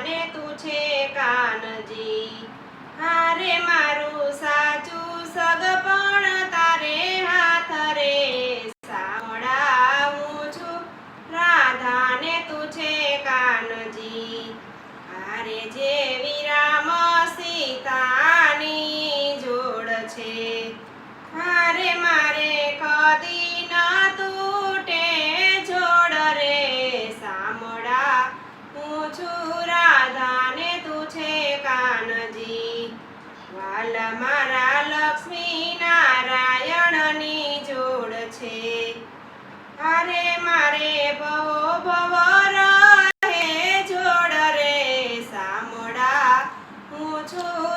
જાને તું છે કાનજી હારે મારું સા અરે મારે ભવો ભવ રહે જોડ રે સામડા હું છું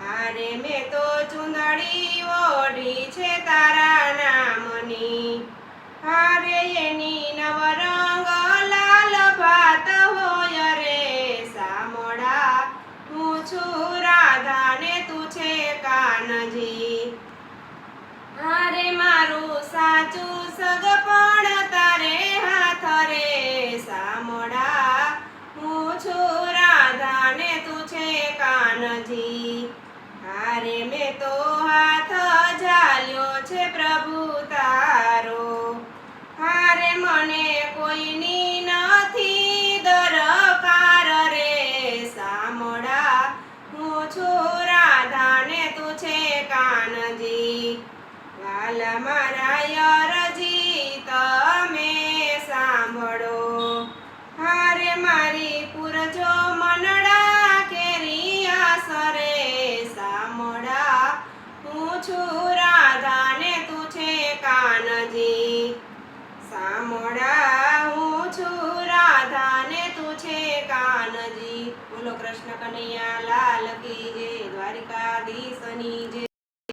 હારે હારે એની નવરંગ લાલ ભાત હોય રે સામડા. હું છું રાધાને તું છે કાનજી. અરે મારું સાચું સગપણ કોઈની નથી દરકાર રે સામડા હું છું રાધાને તું છે કાનજી. વાલા મારા યરજી તમે સાંભળો. હારે મારી પૂરજો મનડા કેરી આસરે સામડા હું છું બોલો કૃષ્ણ કનૈયા લાલ કી જય દ્વારિકાધીશની જય.